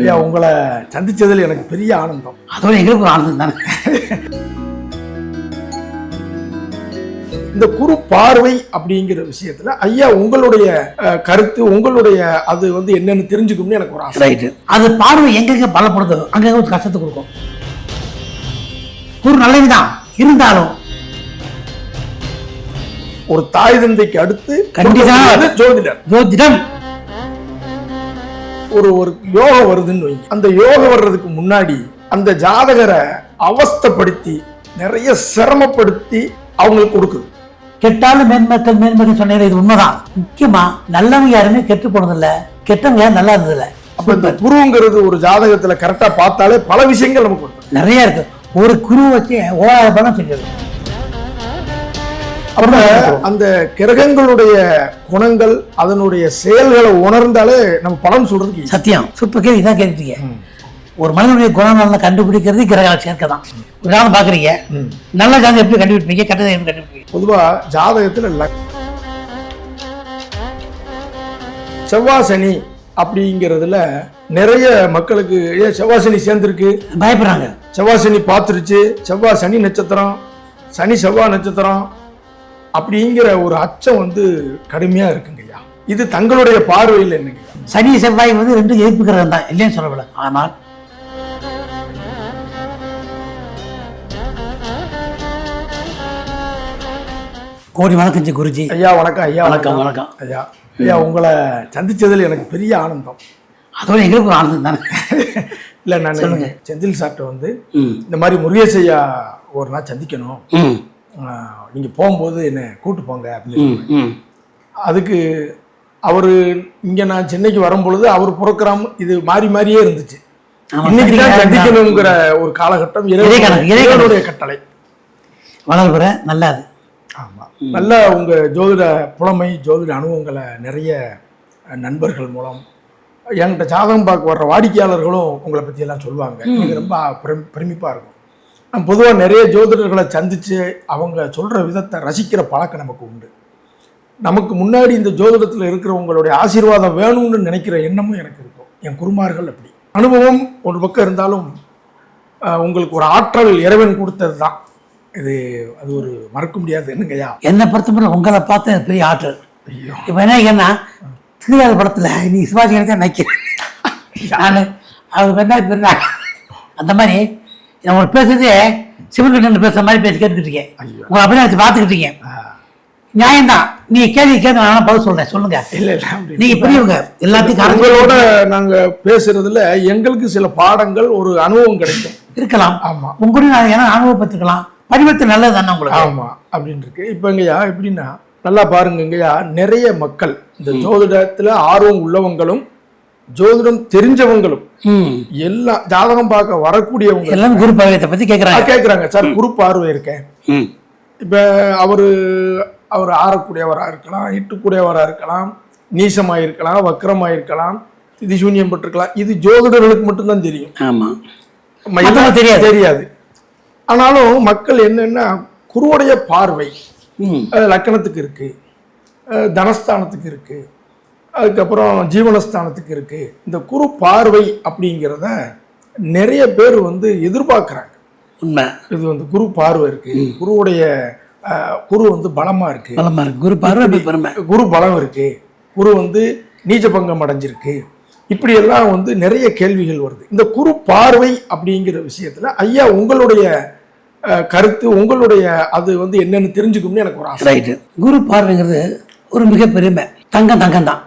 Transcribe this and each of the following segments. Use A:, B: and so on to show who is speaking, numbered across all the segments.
A: ஐயா உங்களை சந்திச்சதில் எனக்கு பெரிய ஆனந்தம்.
B: அதோட எங்களுக்கு ஒரு ஆனந்தம் தானே?
A: இந்த குரு பார்வை அப்படிங்கிற விஷயத்துல ஐயா உங்களுடைய கருத்து உங்களுடைய அது வந்து என்னன்னு தெரிஞ்சுக்கணும்னு எனக்கு ஒரு ஆசை.
B: ரைட்டு அது பார்வை எங்கெங்க பலப்படுதோ அங்கங்க ஒரு கஷ்டத்தை கொடுக்கும். ஒரு நல்லதுதான் இருந்தாலும்
A: ஒரு தாய் தந்தைக்கு அடுத்து
B: கண்டிப்பா.
A: அது ஜோதிடர்.
B: ஜோதிடம்.
A: ஒரு ஒரு யோகம் வருதுன்னு வைங்க. அந்த யோகம் வர்றதுக்கு முன்னாடி அந்த ஜாதகரை அவஸ்தைப்படுத்தி நிறைய சிரமப்படுத்தி அவங்களுக்கு கொடுக்குது.
B: கெட்டாலும் மேன்மக்கள் மேன்மக்கள் சொன்னது இது உண்மைதான். முக்கியமா நல்லவங்க யாருமே கெட்டு போனதில்ல கெட்டவங்க நல்லா இருந்ததில்ல.
A: அப்ப இந்த குருங்கிறது ஒரு ஜாதகத்துல கரெக்டா பார்த்தாலே பல விஷயங்கள் நமக்கு
B: நிறைய இருக்கு. ஒரு குரு வச்சு ஓராயிரம் பணம் செஞ்சது
A: அப்ப அந்த கிரகங்களுடைய குணங்கள் அதனுடைய செயல்களை உணர்ந்தாலே நம்ம பலன் சொல்றதுக்கு.
B: சத்தியம். சூப்பர் கேள்வி தான் கேட்டுட்டீங்க ஒரு மனிதனுடைய குணநலனை கண்டுபிடிக்கிறது கிரக சேர்க்கை தான் உதாரணம் பாக்குறீங்க நல்ல ஜாதகம் எப்படி கண்டுபிடிப்பீங்க கெட்டதை எப்படி கண்டுபிடிப்பீங்க?
A: பொதுவா ஜாதகத்துல செவ்வாய் சனி அப்படிங்கிறதுல நிறைய மக்களுக்கு ஏன் செவ்வாய் சனி சேர்ந்துருக்கு.
B: பயப்படுறாங்க.
A: செவ்வாய் சனி பார்த்துருச்சு. செவ்வாய் சனி நட்சத்திரம். சனி செவ்வாய் நட்சத்திரம். அப்படிங்கிற ஒரு அச்சம் வந்து கடுமையா இருக்குங்க ஐயா. இது தங்களுடைய பார்வையில் என்னங்க?
B: சனி செவ்வாய் வந்து ரெண்டு எதிர்ப்பு கிரகம் தான் இல்லைன்னு சொல்லப்பட ஆனால் கோடி வணக்கம் ஜி குருஜி.
A: ஐயா வணக்கம் ஐயா
B: வணக்கம் வணக்கம்.
A: ஐயா ஐயா உங்களை சந்திச்சதில் எனக்கு பெரிய ஆனந்தம்.
B: அதோட எங்களுக்கு ஒரு ஆனந்தம் தானே?
A: இல்லை நான் செந்தில் சார்ட்ட வந்து இந்த மாதிரி முருகேஷ் ஐயா ஒரு நாள் சந்திக்கணும்.
B: ம்
A: ஆஹ் நீங்க போகும்போது என்னை கூட்டு போங்க அப்படின்னு அதுக்கு அவர் இங்க நான் சென்னைக்கு வரும்பொழுது அவர் புறக்கிறாம இது மாறி மாறியே இருந்துச்சு. இன்னைக்கு தான்
B: சந்திக்க
A: சந்திக்கணுங்கிற ஒரு காலகட்டம். இறைவனுடைய கட்டளை.
B: வளர்புற நல்லது.
A: ஆமா. நல்ல உங்க ஜோதிட புலமை ஜோதிட அனுபவங்களை நிறைய நண்பர்கள் மூலம் என்கிட்ட ஜாதகம் பார்க்க வர்ற வாடிக்கையாளர்களும் உங்களை பத்தி எல்லாம் சொல்லுவாங்க. எனக்கு ரொம்ப பெரும் பெருமிப்பா இருக்கும். பொதுவாக நிறைய ஜோதிடர்களை சந்திச்சு அவங்க சொல்ற விதத்தை ரசிக்கிற பழக்கம் நமக்கு உண்டு. நமக்கு முன்னாடி இந்த ஜோதிடத்தில் இருக்கிறவங்களுடைய ஆசீர்வாதம் வேணும்னு நினைக்கிற எண்ணமும் எனக்கு இருக்கும். என் குருமார்கள் அப்படி. அனுபவம் ஒரு பக்கம் இருந்தாலும் உங்களுக்கு ஒரு ஆற்றல் இறைவன் கொடுத்தது தான் இது அது ஒரு மறக்க முடியாது என்னங்கய்யா
B: என்னை பொறுத்தவரை உங்களை பார்த்து பெரிய ஆற்றல்.
A: ஐயோ.
B: இப்போ என்ன ஏன்னா திருவிழா படத்தில் நீ சிவாஜி தான் நினைக்கிறேன் நான் அவர் என்ன அந்த மாதிரி நான் உங்களுக்கு பேசுறதே சிவன் பேசுற மாதிரி பேசி கேட்டுக்கிட்டு இருக்கேன். உங்களை அப்படியே வச்சு பார்த்துக்கிட்டு இருக்கேன். நியாயம்தான். நீ கேள்வி கேட்க நான் பதில் சொல்றேன். சொல்லுங்க.
A: இல்ல இல்ல
B: நீங்க பெரியவங்க எல்லாத்தையும்
A: உங்களோட நாங்க பேசுறதுல எங்களுக்கு சில பாடங்கள் ஒரு அனுபவம் கிடைக்கும்.
B: இருக்கலாம்.
A: ஆமா.
B: உங்களுடைய நான் ஏன்னா அனுபவப்பட்டுக்கலாம் பரிவர்த்தனை நல்லது தானே உங்களுக்கு?
A: ஆமா அப்படின்னு இருக்கு. இப்ப இங்கயா எப்படின்னா நல்லா பாருங்க இங்கயா நிறைய மக்கள் இந்த ஜோதிடத்துல ஆர்வம் உள்ளவங்களும் ஜோதிடம் தெரிஞ்சவங்களும் எல்லாம் ஜாதகம் பார்க்க வரக்கூடியவங்க
B: எல்லாம் குரு பரிவர்த்தனை பத்தி கேட்குறாங்க
A: கேட்குறாங்க சார் குரு பார்வை இருக்கேன் இப்போ அவர் அவர் ஆறக்கூடியவராக இருக்கலாம் எட்டுக்கூடியவராக இருக்கலாம் நீசமாக இருக்கலாம் வக்கரமாக இருக்கலாம் இது சூன்யம் பட்டிருக்கலாம் இது ஜோதிடர்களுக்கு மட்டும்தான் தெரியும்.
B: ஆமாம்
A: ம-
B: மத்தவங்களுக்கு தெரியாது.
A: தெரியாது. ஆனாலும் மக்கள் என்னன்னா குருவுடைய பார்வை லக்கணத்துக்கு இருக்கு தனஸ்தானத்துக்கு இருக்கு அதுக்கப்புறம் ஜீவனஸ்தானத்துக்கு இருக்கு. இந்த குரு பார்வை அப்படிங்கிறத நிறைய பேர் வந்து எதிர்பார்க்குறாங்க.
B: உண்மை.
A: இது வந்து குரு பார்வை இருக்கு. குருவுடைய குரு வந்து பலமா இருக்கு.
B: பலமா இருக்கு. குரு பார்வை பெருமை.
A: குரு பலம் இருக்கு. குரு வந்து நீச்ச பங்கம் அடைஞ்சிருக்கு. இப்படி எல்லாம் வந்து நிறைய கேள்விகள் வருது. இந்த குரு பார்வை அப்படிங்கிற விஷயத்துல ஐயா உங்களுடைய கருத்து உங்களுடைய அது வந்து என்னன்னு தெரிஞ்சுக்கணும்னு எனக்கு ஒரு ஆசை.
B: ரைட்டு குரு பார்வைங்கிறது ஒரு மிக பெருமை தங்கம் தங்கம் தான்.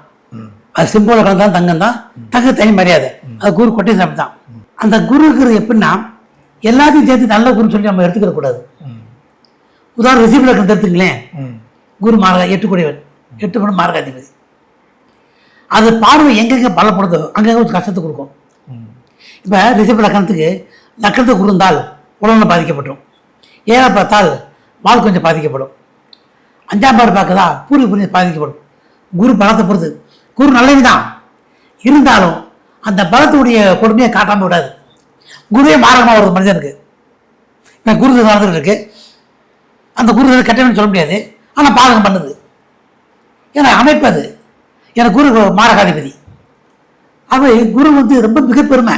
B: அது சிம்பிள கலந்தான் தங்கம் தான். தங்க தனி மரியாதை. அது குரு கொட்டை சாப்பிட்டு தான் அந்த இருக்கிறது எப்படின்னா எல்லாத்தையும் சேர்த்து நல்ல குருன்னு சொல்லி நம்ம எடுத்துக்கிற கூடாது. உதாரணம் ரிஷிப இருக்கிறது எடுத்துங்களேன்
A: ம்.
B: குரு மார்க எட்டு கூடியவன் எட்டு மணி மார்காதிபதி. அது பார்வை எங்கெங்கே பலப்படுதோ அங்கங்கே ஒரு கஷ்டத்தை கொடுக்கும். இப்போ ரிஷப லக்கணத்துக்கு லக்கணத்தை குருந்தால் உடல்நலம் பாதிக்கப்படும். ஏழை பார்த்தால் வாழ் கொஞ்சம் பாதிக்கப்படும். அஞ்சாம் பாடு பார்க்கதா பூர்வீக புரிஞ்சு பாதிக்கப்படும். குரு பலத்தை பொறுத்து குரு நல்லது தான் இருந்தாலும் அந்த பலத்துடைய கொடுமையை காட்டாமல் விடாது. குருவே மாரகமாக வருது மனிதனுக்கு. இப்போ குரு நடந்துட்டு இருக்கு. அந்த குரு கெட்டவன்னு சொல்ல முடியாது. ஆனால் பாதகம் பண்ணுது. ஏன்னா அமைப்பு அது. எனக்கு குரு மாரகாதிபதி. அது குரு வந்து ரொம்ப மிகப்பெருமை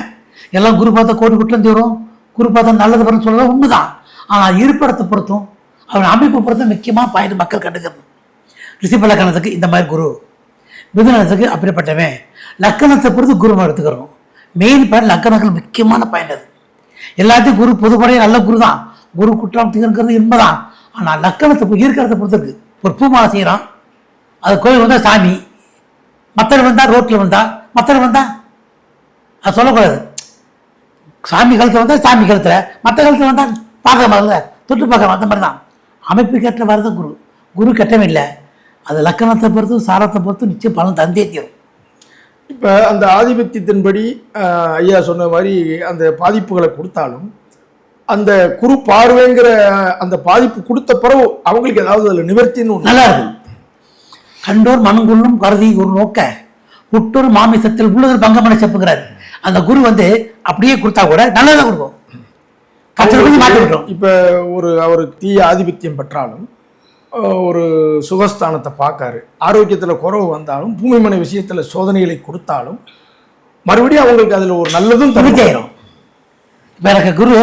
B: எல்லாம் குரு பார்த்தா கோடி குற்றம் தீரும். குரு பார்த்தா நல்லது வரும் சொல்லலாம். உண்மைதான். ஆனால் இருப்பிடத்தை பொறுத்தும் அவன் அமைப்பை பொறுத்தும் முக்கியமாக பாயிண்ட் மக்கள் கண்டுக்கணும் ரிசிபலக்கணத்துக்கு இந்த மாதிரி குரு மிதுனத்துக்கு அப்படிப்பட்டவன். லக்கணத்தை பொறுத்து குரு எடுத்துக்கிறோம். மெயின் பாயிண்ட் லக்கணங்கள் முக்கியமான பாயிண்ட் அது. எல்லாத்தையும் குரு பொதுப்படையே நல்ல குரு தான். குரு குற்றம் தீர்க்கிறது இன்பதான் ஆனால் லக்கணத்தை இருக்கிறத பொறுத்து இருக்கு. ஒரு பூமாலை செய்கிறான் அது கோயில் வந்தால் சாமி. மற்றவர் வந்தால் ரோட்டில் வந்தால் மற்றவர் வந்தால் அது சொல்லக்கூடாது. சாமி கழுத்தில் வந்தால் சாமி கழுத்தில். மற்ற கழுத்தில் வந்தால் பார்க்க மாதிரி தொட்டு பார்க்க அந்த மாதிரி தான். அமைப்பு கேட்ட வரது குரு. குரு கெட்டவன் இல்லை. அது லக்கணத்தை பொறுத்து சாரத்தை பொறுத்து நிச்சயம் பலன் தந்தே தீரும்.
A: இப்போ அந்த ஆதிபத்தியத்தின்படி ஐயா சொன்ன மாதிரி அந்த பாதிப்புகளை கொடுத்தாலும் அந்த குரு பார்வைங்கிற அந்த பாதிப்பு கொடுத்த பிறகு அவங்களுக்கு ஏதாவது அதில் நிவர்த்தின்னு
B: நல்லா இருக்கும். கண்டோர் மனங்குள்ளும் கருதி ஒரு நோக்க புட்டோர் மாமிசத்தில் உள்ளதில் பங்கமனை செப்புகிறார் அந்த குரு வந்து அப்படியே கொடுத்தா கூட நல்லதா கொடுக்கும். கஷ்டப்பட்டு மாற்றி விட்டுரும்.
A: இப்போ ஒரு அவருக்கு தீய ஆதிபத்தியம் பெற்றாலும் ஒரு சுகஸ்தானத்தை பார்க்காரு. ஆரோக்கியத்தில் குறைவு வந்தாலும் பூமி மனை விஷயத்தில் சோதனைகளை கொடுத்தாலும் மறுபடியும் அவங்களுக்கு அதில் ஒரு நல்லதும் தரும்.
B: திருப்தியாயிரும் இப்போ எனக்கு குரு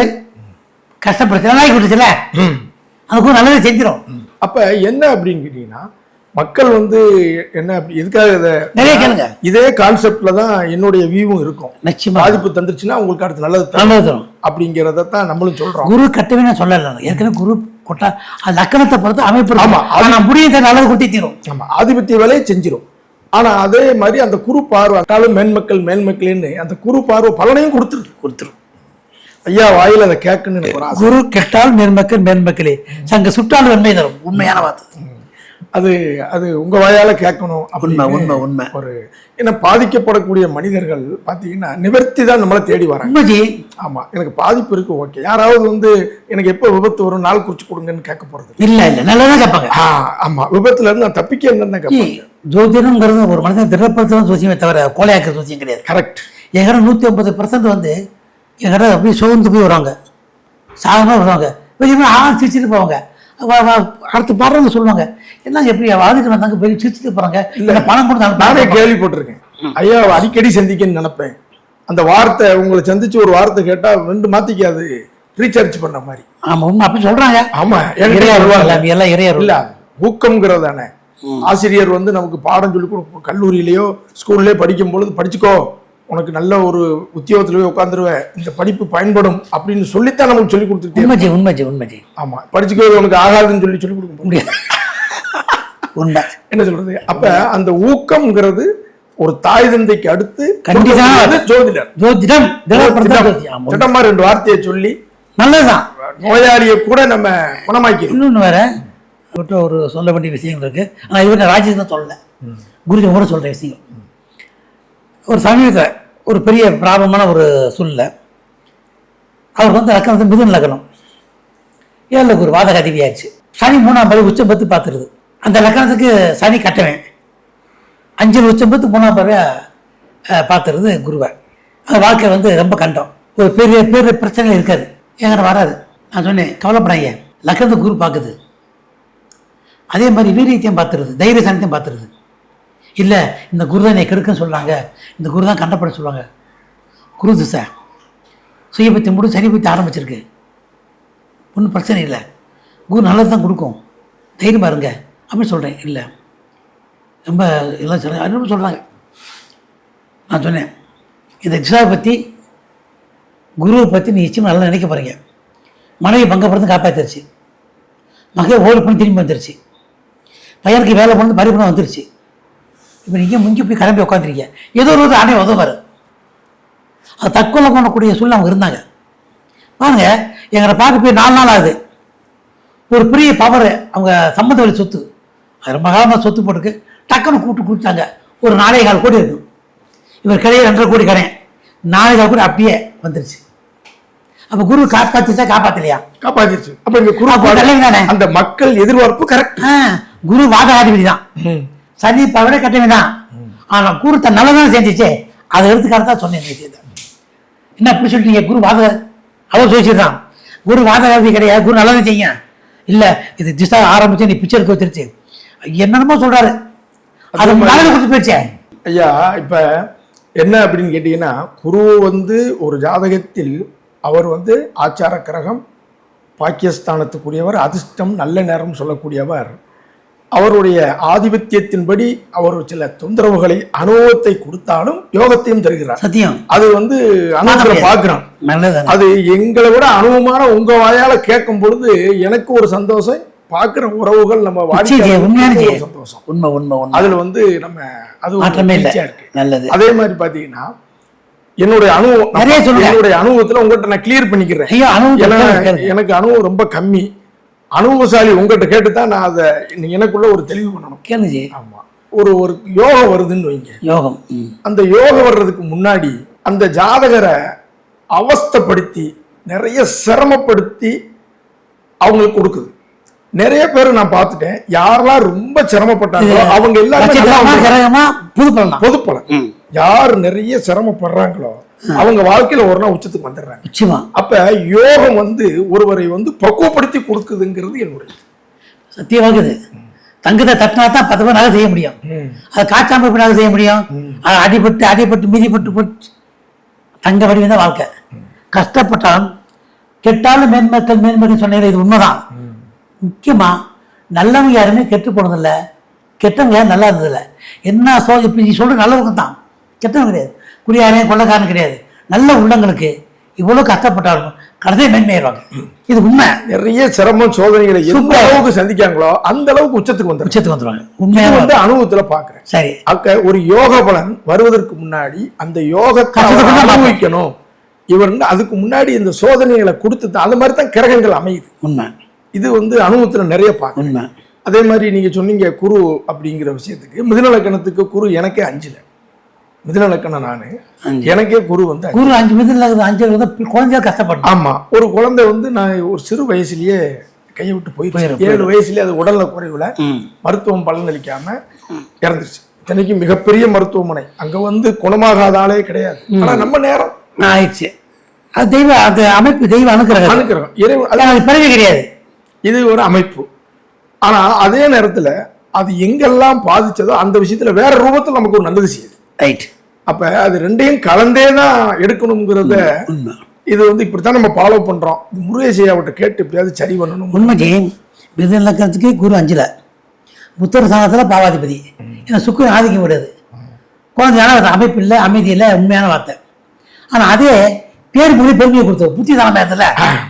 B: கஷ்டப்படுத்தி நல்லா கொடுத்துச்சுல? அந்த குரு நல்லதை செஞ்சிடும்
A: அப்போ என்ன அப்படின்னு கேட்டிங்கன்னா மக்கள் வந்து என்ன அப்படி எதுக்காக இதை
B: நிறைய கேளுங்க.
A: இதே கான்செப்ட்ல தான் என்னுடைய வியூவும் இருக்கும்.
B: நிச்சயமா.
A: பாதிப்பு தந்துருச்சுன்னா உங்களுக்கு அடுத்து நல்லது
B: நல்லது தரும்.
A: அப்படிங்கிறத தான் நம்மளும் சொல்றோம்.
B: குரு கட்டவே நான் சொல்லல. ஏற்கனவே குரு கொட்டா அது லக்கணத்தை பொறுத்து அமைப்பு
A: ஆமா,
B: ஆமா ஆனா முடியத்தை நல்லது கொடுத்தே தீரும்.
A: ஆமா ஆதிபத்திய வேலையை செஞ்சிரும். ஆனா அதே மாதிரி அந்த குரு பார்வை அட்டாலும் மேன்மக்கள் மேன்மக்கள்னு அந்த குரு பார்வை பலனையும் கொடுத்துருது கொடுத்துரும். ஐயா வாயில அதை கேட்கணும்னு
B: குரு கெட்டால் மேன்மக்கள் மேன்மக்களே. சங்க சுட்டால் வெண்மை தரும். உண்மையான வார்த்தை.
A: அது அது உங்க வாயால கேட்கணும் அப்படின்னு
B: உண்மை உண்மை.
A: ஒரு ஏன்னா பாதிக்கப்படக்கூடிய மனிதர்கள் பார்த்தீங்கன்னா நிவர்த்தி தான் நம்மளை தேடி வராங்க.
B: உண்மைஜி.
A: ஆமா எனக்கு பாதிப்பு இருக்கு ஓகே. யாராவது வந்து எனக்கு எப்போ விபத்து வரும் நாள் குறிச்சு கொடுங்கன்னு கேட்க போறது
B: இல்ல. இல்ல நல்லதா கேட்பாங்க.
A: ஆ, ஆமா. விபத்துல இருந்து நான் தப்பிக்க கேட்பாங்க.
B: ஜோதிடம்ங்கிறது ஒரு மனுஷன் திடப்படுத்தலாம் ஜோசியமே தவிர கோலையாக்குற ஜோசியம் கிடையாது.
A: கரெக்ட்
B: எங்கிட்ட நூற்றி ஐம்பது பர்சன்ட் வந்து எங்கிட்ட அப்படியே சோர்ந்து போய் வருவாங்க. சாதமாக வருவாங்க. வெளியே ஆ சிரிச்சுட்டு போவாங்க. அடுத்து பாடுறவங்க சொல்லுவாங்க. என்ன எப்படி வாழ்ந்துட்டு வந்தாங்க வெளியே சிரிச்சுட்டு போகிறாங்க இல்லை. பணம் கொடுத்தாங்க
A: நானே கேள்விப்பட்டிருக்கேன். ஐயா அடிக்கடி சந்திக்கன்னு நினைப்பேன். அந்த வார்த்தை உங்களை சந்திச்சு ஒரு வார்த்தை கேட்டா ரெண்டு மாத்திக்காது. ரீசார்ஜ் பண்ண மாதிரி.
B: ஆமாம் உண்மை அப்படி சொல்கிறாங்க
A: ஆமா.
B: எல்லாம் எல்லாம் இறையா
A: இல்ல ஊக்கம்ங்கிறது தானே ஆசிரியர் வந்து நமக்கு பாடம் சொல்லி கல்லூரியிலேயோ ஸ்கூல்லேயோ படிக்கும் பொழுது படிச்சுக்கோ. உனக்கு நல்ல ஒரு உத்தியோகத்துல போய் உட்காந்துருவ இந்த படிப்பு பயன்படும் அப்படின்னு சொல்லித்தான் நமக்கு சொல்லி கொடுத்துட்டே
B: உண்மைஜி உண்மைஜி உண்மைஜி
A: ஆமா படிச்சுக்கிறது உனக்கு ஆகாதுன்னு சொல்லி சொல்லி கொடுக்க முடியாது.
B: உண்மை.
A: என்ன சொல்றது? அப்ப அந்த ஊக்கம்ங்கிறது ஒரு தாய் தந்தைக்கு அடுத்து
B: கண்டிப்பா.
A: அது ஜோதிடர்.
B: ஜோதிடம்.
A: திட்டமா ரெண்டு வார்த்தையை சொல்லி
B: நல்லதுதான்.
A: நோயாளியை கூட நம்ம குணமாக்கிறோம்
B: இன்னொன்று வேற ஒரு சொல்ல வேண்டிய விஷயங்கள் இருக்கு. ஆனால் இவர்கிட்ட ராஜேஷ் தான் சொல்லல குருஜி கூட சொல்கிற விஷயம். ஒரு சமீபத்தில் ஒரு பெரிய பிராபமான ஒரு சூழ்நிலை. அவர் வந்து லக்கணம் வந்து மிதுன் லக்கணம் ஏழில் ஒரு வாதக அதிவியாச்சு சனி மூணாம் பதி உச்சம் பத்து பார்த்துருது. அந்த லக்கணத்துக்கு சனி கட்டவேன். அஞ்சு உச்சம் பத்து மூணாம் பறவை பார்த்துருது குருவை அந்த வாழ்க்கை வந்து ரொம்ப கண்டம். ஒரு பெரிய பெரிய பிரச்சனை இருக்காது எங்கிட்ட வராது நான் சொன்னேன் கவலைப்படாங்க லக்கணத்து குரு பார்க்குது. அதே மாதிரி வீரியத்தையும் பார்த்துருது. தைரிய சனத்தையும் பார்த்துருது. இல்லை இந்த குரு தான் என்னை கெடுக்குன்னு சொல்கிறாங்க இந்த குரு தான் கண்டப்பட சொல்லுவாங்க. குரு திசை சுயபத்தி முடி சனி ஆரம்பிச்சிருக்கு. ஒன்றும் பிரச்சனை இல்லை. குரு நல்லது தான் கொடுக்கும். தைரியமாக இருங்க. அப்படின்னு சொல்கிறேன் இல்லை. ரொம்ப எல்லாம் சொல்ல இன்னும் சொல்கிறாங்க நான் சொன்னேன். இந்த திசாவை பற்றி குருவை பற்றி நீ நிச்சயமாக நல்லா நினைக்க போகிறீங்க மனைவி பங்கப்படுத்து காப்பாற்றிருச்சு மகன் ஓடி பண்ணி திரும்பி வந்துருச்சு. பையனுக்கு வேலை பண்ணி பறிப்பணம் வந்துருச்சு. இப்போ நீங்கள் முங்கி போய் கிளம்பி உட்காந்துருக்கீங்க ஏதோ ஒரு ஆணை உதவார் அது தற்கொலை பண்ணக்கூடிய சூழ்நிலை அவங்க இருந்தாங்க. பாருங்க எங்களை பார்க்க போய் நாலு நாள் ஆகுது. ஒரு பெரிய பவர் அவங்க சம்மந்த வழி சொத்து. அது ரொம்ப காலமாக சொத்து போட்டுருக்கு. டக்குன்னு கூப்பிட்டு கொடுத்தாங்க. ஒரு நாலே கால் கோடி இருக்கும் இவர் கடையை ரெண்டரை கோடி கடை நாலே கால் கோடி அப்படியே வந்துருச்சு. அப்போ குரு காப்பாத்துச்சா காப்பாத்தலையா?
A: காப்பாத்திருச்சு. அப்ப இங்க குரு? அந்த மக்கள் எதிர்பார்ப்பு கரெக்ட்
B: குரு வாதகாதிபதி தான் சனி பவரை கட்டமை தான் ஆனால் குரு தன் நல்லதான் செஞ்சுச்சே. அதை எடுத்துக்காக தான் சொன்னேன் என்ன அப்படி சொல்லிட்டீங்க குரு வாத அவர் சொல்லிச்சிருக்கான் குரு வாதகாதிபதி கிடையாது. குரு நல்லதான் செய்யுங்க. இல்லை இது திசா ஆரம்பிச்சு நீ பிச்சை எடுக்க வச்சிருச்சு. என்னென்னமோ சொல்றாரு. அது நல்லது கொடுத்து போயிடுச்சே.
A: ஐயா இப்போ என்ன அப்படின்னு கேட்டீங்கன்னா குரு வந்து ஒரு ஜாதகத்தில் அவர் வந்து ஆச்சார கிரகம் பாக்கியஸ்தானத்துக்குரியவர் அதிர்ஷ்டம் நல்ல நேரம் சொல்லக்கூடியவர். அவருடைய ஆதிபத்தியத்தின்படி அவர் சில தொந்தரவுகளை அனுபவத்தை கொடுத்தாலும் யோகத்தையும் தருகிறார்.
B: சத்தியம்.
A: அது வந்து அனுபவத்துல பார்க்கிறோம் அது எங்களை விட அனுபவமான உங்க வாயால கேட்கும் பொழுது எனக்கு ஒரு சந்தோஷம் பார்க்கிற உறவுகள் நம்ம
B: ஜெயம்.
A: சந்தோஷம்.
B: உண்மை உண்மை உண்மை.
A: அதுல வந்து நம்ம அது
B: மாற்றமே
A: இருக்கு.
B: நல்லது.
A: அதே மாதிரி பாத்தீங்கன்னா என்னுடைய அனுபவம்
B: நிறைய.
A: என்னுடைய அனுபவத்துல உங்ககிட்ட நான் கிளியர் பண்ணிக்கிறேன். எனக்கு அனுபவம் ரொம்ப கம்மி. அனுபவசாலி உங்ககிட்ட கேட்டு தான் நான் அதை எனக்குள்ள ஒரு தெளிவு பண்ணணும்.
B: கேளுங்க ஜி
A: ஆமா. ஒரு ஒரு யோகம் வருதுன்னு வைங்க.
B: யோகம்.
A: அந்த யோகம் வர்றதுக்கு முன்னாடி அந்த ஜாதகரை அவஸ்தைப்படுத்தி நிறைய சிரமப்படுத்தி அவங்களுக்கு கொடுக்குது. நிறைய பேர் நான் பார்த்துட்டேன். யாரெல்லாம் ரொம்ப சிரமப்பட்டாங்களோ அவங்க எல்லாருமே நல்லா
B: நட்சத்திரமா
A: வந்து-
B: கிரகமா புது பலனா
A: பொது பலன். யார் நிறைய சிரமப்படுறாங்களோ அவங்க வாழ்க்கையில ஒரு நாள் உச்சத்துக்கு வந்துடுறாங்க.
B: நிச்சயமா.
A: அப்ப யோகம் வந்து ஒருவரை வந்து பக்குவப்படுத்தி கொடுக்குதுங்கிறது என்னுடைய
B: சத்தியமாக இது தங்கத்தை தட்டினா தான் பத்து பேர் நகை செய்ய முடியும். அது எப்படி நகை செய்ய முடியும்? அது அடிபட்டு அடிபட்டு மிதிப்பட்டு போட்டு தங்க வடிவம் தான் வாழ்க்கை கஷ்டப்பட்டாலும் கெட்டாலும் மேன்மக்கள் மேன்மக்கள் சொன்னீங்க இது உண்மைதான். முக்கியமா நல்லவங்க யாருமே கெட்டு போனதில்ல. கெட்டவங்க யாரும் நல்லா இருந்ததில்ல. என்ன சோ இப்போ நீ சொல்ற நல்லவங்க தான் கெட்டவங்க கிடையாது. குடியாரன் கொள்ளக்காரன் கிடையாது. நல்ல உள்ளங்களுக்கு இவ்வளோ கஷ்டப்பட்டாலும் கடைசியை மேன்மையாயிருவாங்க இது உண்மை.
A: நிறைய சிரமம் சோதனைகளை எந்த. அளவுக்கு சந்திக்காங்களோ அந்த அளவுக்கு உச்சத்துக்கு வந்துடும்
B: உச்சத்துக்கு வந்துருவாங்க
A: இது
B: உண்மையான
A: வந்து அனுபவத்துல பாக்குறேன்
B: சரி.
A: அக்க ஒரு யோக பலன் வருவதற்கு முன்னாடி அந்த
B: தான்
A: அனுபவிக்கணும். இவர் வந்து அதுக்கு முன்னாடி இந்த சோதனைகளை கொடுத்து தான் அந்த மாதிரி தான் கிரகங்கள் அமையுது.
B: உண்மை.
A: இது வந்து அனுபவத்துல நிறைய பார்க்கணும்
B: உண்மை.
A: அதே மாதிரி நீங்க சொன்னீங்க குரு அப்படிங்கிற விஷயத்துக்கு மிதுன லக்கணத்துக்கு குரு எனக்கே அஞ்சுல. மிதுன லக்கணம் நானு. எனக்கே குரு வந்து.
B: ஒரு அஞ்சு. மிதில் அஞ்சு வந்து குழந்தையா கஷ்டப்படணும்.
A: ஆமா. ஒரு குழந்தை வந்து நான் ஒரு சிறு வயசுலயே கையை விட்டு போயிடுச்சு ஏழு வயசுலயே அது உடல்ல குறைவுல மருத்துவம் பலனளிக்காம இறந்துருச்சு. இத்தனைக்கு மிகப்பெரிய மருத்துவமனை. அங்க வந்து குணமாகாத ஆளே கிடையாது. ஆனா நம்ம நேரம்.
B: ஆயிடுச்சு. அது தெய்வ அது அமைப்பு தெய்வ அனுக்கிரகம்.
A: அனுக்கிறோம் இறைவன் அது-
B: பிறகு கிடையாது.
A: இது ஒரு அமைப்பு. ஆனா அதே நேரத்துல அது எங்கெல்லாம் பாதிச்சதோ அந்த விஷயத்துல வேற ரூபத்துல நமக்கு ஒரு நல்லது செய்யுது.
B: ரைட்
A: அப்ப அது ரெண்டையும் கலந்தே தான் எடுக்கணுங்கிறத இது வந்து இப்படித்தான் நம்ம ஃபாலோ பண்றோம். இது முருகேசி அவர்கிட்ட கேட்டு எப்படியாவது சரி பண்ணணும்.
B: உண்மை ஜெயம் மிதுன லக்கணத்துக்கு குரு அஞ்சுல. புத்தர் ஸ்தானத்தில் பாவாதிபதி. ஏன்னா சுக்கிரன் ஆதிக்கம் விடாது குழந்தையான அமைப்பு இல்லை அமைதி இல்லை உண்மையான வார்த்தை. ஆனால் அதே பேர் புகழ் பெருமையை கொடுத்தோம் புத்தி தான நேரத்தில்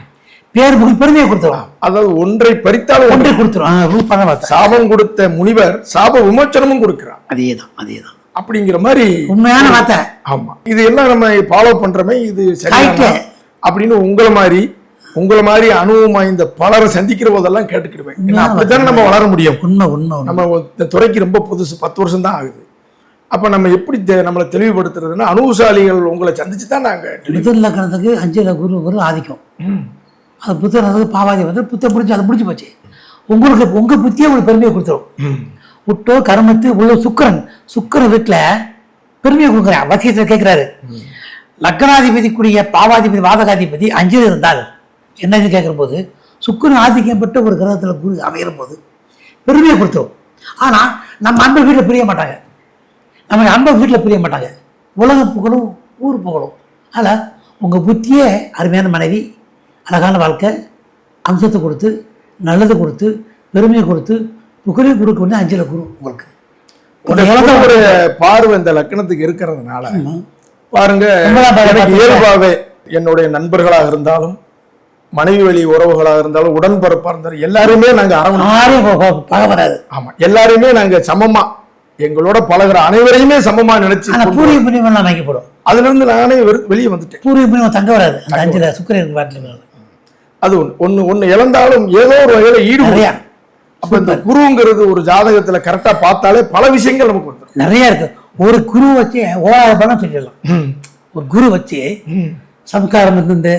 B: பேர் புகழ் பெருமையை கொடுத்துரும்
A: அதாவது ஒன்றை பறித்தாலும் ஒன்றை
B: வார்த்தை.
A: சாபம் கொடுத்த முனிவர் சாப விமோச்சனமும் கொடுக்கிறார்.
B: அதே தான் அதே தான்
A: அப்படிங்கிற மாதிரி
B: உண்மையான வார்த்தை.
A: ஆமா. இது எல்லாம் நம்ம ஃபாலோ பண்றோமே இது
B: Correct.
A: அப்படின்னு உங்களை மாதிரி உங்களை மாதிரி அனுபவம் வாய்ந்த பலரை சந்திக்கிற போதெல்லாம் கேட்டுக்கிடுவேன். ஏன்னா அப்படித்தானே நம்ம வளர முடியும்?
B: உண்மை உண்மை
A: நம்ம இந்த துறைக்கு ரொம்ப புதுசு பத்து வருஷம் தான் ஆகுது. அப்ப நம்ம எப்படி நம்மளை தெளிவுபடுத்துறதுன்னா அனுபவசாலிகள் உங்களை சந்திச்சு தான் நாங்க தெளிவு-
B: மிதுன லக்கணத்துக்கு அஞ்சுல குரு குரு ஆதிக்கம். அது புத்தர் வந்து பாவாதி வந்து புத்தர் பிடிச்சி அது பிடிச்சி போச்சு. உங்களுக்கு உங்க புத்தியே உங்களுக்கு பெருமையை கொடுத்துரும். புட்டோ கருமத்து உள்ள சுக்கரன். சுக்கரன் வீட்டில் பெருமையை கொடுக்குறேன் வசியத்தில் கேட்குறாரு லக்னாதிபதிக்குரிய பாவாதிபதி வாதகாதிபதி அஞ்சில் இருந்தால் என்னது கேட்குற போது சுக்கரன் ஆதிக்கம் பெற்ற ஒரு கிரகத்தில் குரு அமைகிற போது பெருமையை கொடுத்துரும். ஆனால் நம்ம அன்பர் வீட்டில் பிரிய மாட்டாங்க. நம்ம அன்பர் வீட்டில் பிரிய மாட்டாங்க. உலக புகழும் ஊர் புகழும். அதில் உங்கள் புத்தியே அருமையான மனைவி அழகான வாழ்க்கை அம்சத்தை கொடுத்து நல்லது கொடுத்து பெருமையை கொடுத்து புகழையும் கொடுக்க வேண்டிய அஞ்சில் குரு உங்களுக்கு.
A: ஒரு பார்வை இந்த லக்கணத்துக்கு இருக்கிறதுனால பாருங்க? இயல்பாவே என்னுடைய நண்பர்களாக இருந்தாலும் மனைவி வழி உறவுகளாக இருந்தாலும் உடன்பிறப்பா இருந்தாலும் எல்லாருமே நாங்க அரவணை
B: யாரையும் ப- ப- பகை வராது
A: ஆமா. எல்லாருமே நாங்க சமமா எங்களோட பழகுற அனைவரையுமே சமமா நினைச்சு
B: பூர்வீக புண்ணியம் எல்லாம் வைக்கப்படும்
A: அதுல இருந்து நானே வெளியே வந்துட்டேன்.
B: பூர்வீக புண்ணியம் தங்க வராது. அஞ்சில் சுக்கரன் பாட்டில்
A: அது ஒண்ணு ஒண்ணு ஒண்ணு இழந்தாலும் ஏதோ ஒரு வகையில ஈடுபடும்.
B: நிறையா.
A: அப்ப இந்த குருங்கிறது ஒரு ஜாதகத்துல கரெக்டா பார்த்தாலே பல விஷயங்கள் நமக்கு வந்துடும்
B: நிறைய இருக்கு. ஒரு குரு வச்சு ஓராயிரம் பணம் சொல்லிடலாம். ஒரு குரு வச்சு சம்ஸ்காரம் இருந்து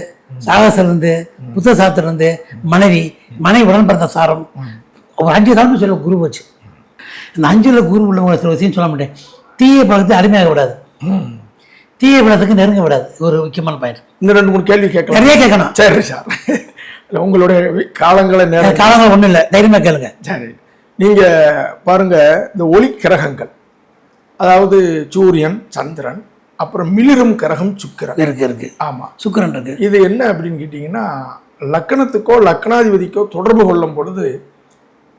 B: சாகசம் இருந்து புத்த சாஸ்திரம் இருந்து மனைவி மனைவி உடன்பிறந்த சாரம். ஒரு அஞ்சு தலைமை சொல்ல குரு வச்சு. இந்த அஞ்சுல குரு உள்ளவங்க சில விஷயம் சொல்ல மாட்டேன். தீய பழக்கத்தை அடிமையாக விடாது தீய பழக்கத்துக்கு நெருங்க விடாது ஒரு முக்கியமான பாயிண்ட்
A: இன்னும் ரெண்டு மூணு கேள்வி கேட்கலாம்.
B: நிறைய கேட்கணும்.
A: சரி சார். இல்ல, உங்களுடைய காலங்களை நேரம்
B: காலங்கள் ஒன்றும் இல்லை. தைரியமாக கேளுங்க.
A: சரி. நீங்க பாருங்க இந்த ஒளி கிரகங்கள் அதாவது சூரியன் சந்திரன் அப்புறம் மிளிரும் கிரகம் சுக்கிரன்.
B: இருக்கு இருக்கு.
A: ஆமா.
B: சுக்கிரன் இருக்கு.
A: இது என்ன அப்படின்னு கேட்டிங்கன்னா லக்கணத்துக்கோ லக்கணாதிபதிக்கோ தொடர்பு கொள்ளும் பொழுது